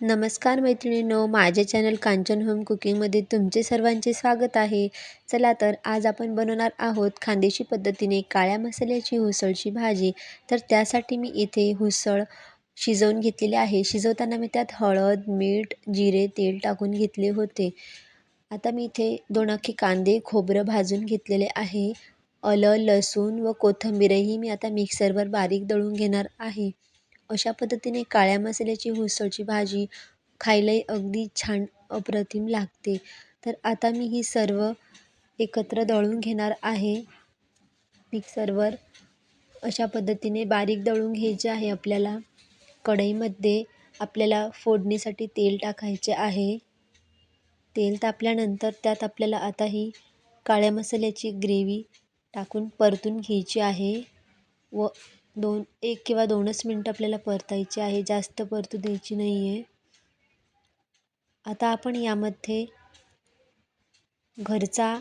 नमस्कार मैत्रिणींनो माझे चॅनल कांचन होम कुकिंगमध्ये तुमचे सर्वांचे स्वागत आहे. चला तर आज आपण बनवणार आहोत खानदेशी पद्धतीने काळ्या मसाल्याची हुसळची भाजी. तर त्यासाठी मी इथे हुसळ शिजवून घेतलेली आहे. शिजवताना मी त्यात हळद मीठ जिरे तेल टाकून घेतले होते. आता मी इथे दोन अख्खे कांदे खोबरं भाजून घेतलेले आहे. अलं लसूण व कोथिंबीरही मी आता मिक्सरवर बारीक दळून घेणार आहे. अशा पद्धतीने काळ्या मसाल्याची उसळची भाजी खायलाही अगदी छान अप्रतिम लागते. तर आता मी ही सर्व एकत्र दळून घेणार आहे. मिक्सरवर अशा पद्धतीने बारीक दळून घ्यायचे आहे आपल्याला. कढईमध्ये आपल्याला फोडणीसाठी तेल टाकायचे आहे. तेल तापल्यानंतर त्यात आपल्याला आता ही काळ्या मसाल्याची ग्रेव्ही टाकून परतून घ्यायची आहे व दोन एक किंवा दोनच मिनटं आपल्याला परतायची आहे. जास्त परतू द्यायची नाही आहे आता आपण यामध्ये घरचा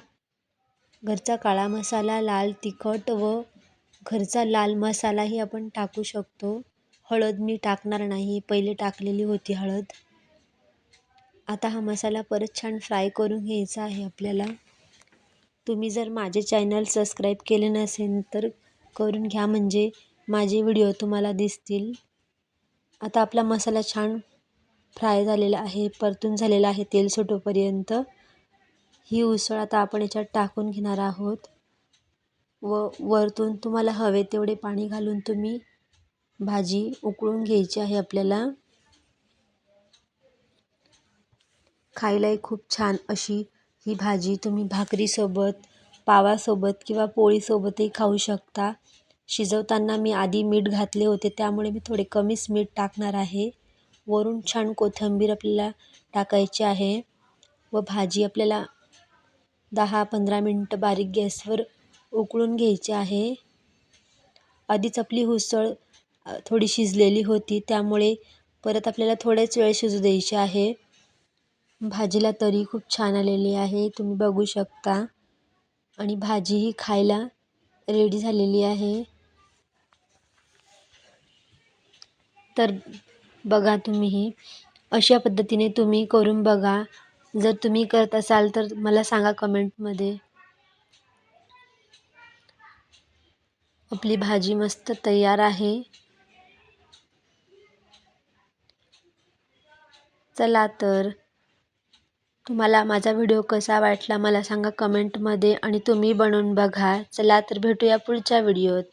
घरचा काळा मसाला लाल तिखट व घरचा लाल मसालाही आपण टाकू शकतो. हळद मी टाकणार नाही. पहिले टाकलेली होती हळद. आता हा मसाला परत छान फ्राय करून घ्यायचा आहे आपल्याला. तुम्ही जर माझे चॅनल सबस्क्राईब केले नसेल तर करून घ्या. म्हणजे माझे व्हिडिओ तुम्हाला दिसतील. आता आपला मसाला छान फ्राय झालेला आहे परतून झालेला आहे तेल सुटोपर्यंत. ही उसळ आता आपण याच्यात टाकून घेणार आहोत. व वरतून तुम्हाला हवे तेवढे पाणी घालून तुम्ही भाजी उकळून घ्यायची आहे आपल्याला. खायलाही खूप छान अशी ही भाजी तुम्ही भाकरीसोबत पावासोबत किंवा पोळीसोबतही खाऊ शकता. शिजवताना मी आधी मीठ घातले होते त्यामुळे मी थोडे कमीच मीठ टाकणार आहे. वरून छान कोथिंबीर आपल्याला टाकायची आहे व भाजी आपल्याला दहा पंधरा मिनटं बारीक गॅसवर उकळून घ्यायची आहे. आधीच आपली हुसळ थोडी शिजलेली होती त्यामुळे परत आपल्याला थोड्याच वेळ शिजू द्यायची आहे. भाजीला तरी खूप छान आलेली आहे तुम्ही बघू शकता. आणि भाजीही खायला रेडी झालेली आहे. तर बघा तुम्हीही. अशा पद्धतीने तुम्ही करून बघा. जर तुम्ही करत असाल तर मला सांगा कमेंटमध्ये. आपली भाजी मस्त तयार आहे. चला तर. तुम्हाला माझा व्हिडिओ कसा वाटला मला सांगा कमेंटमध्ये आणि तुम्ही बनवून बघा. चला तर भेटूया पुढच्या व्हिडिओत.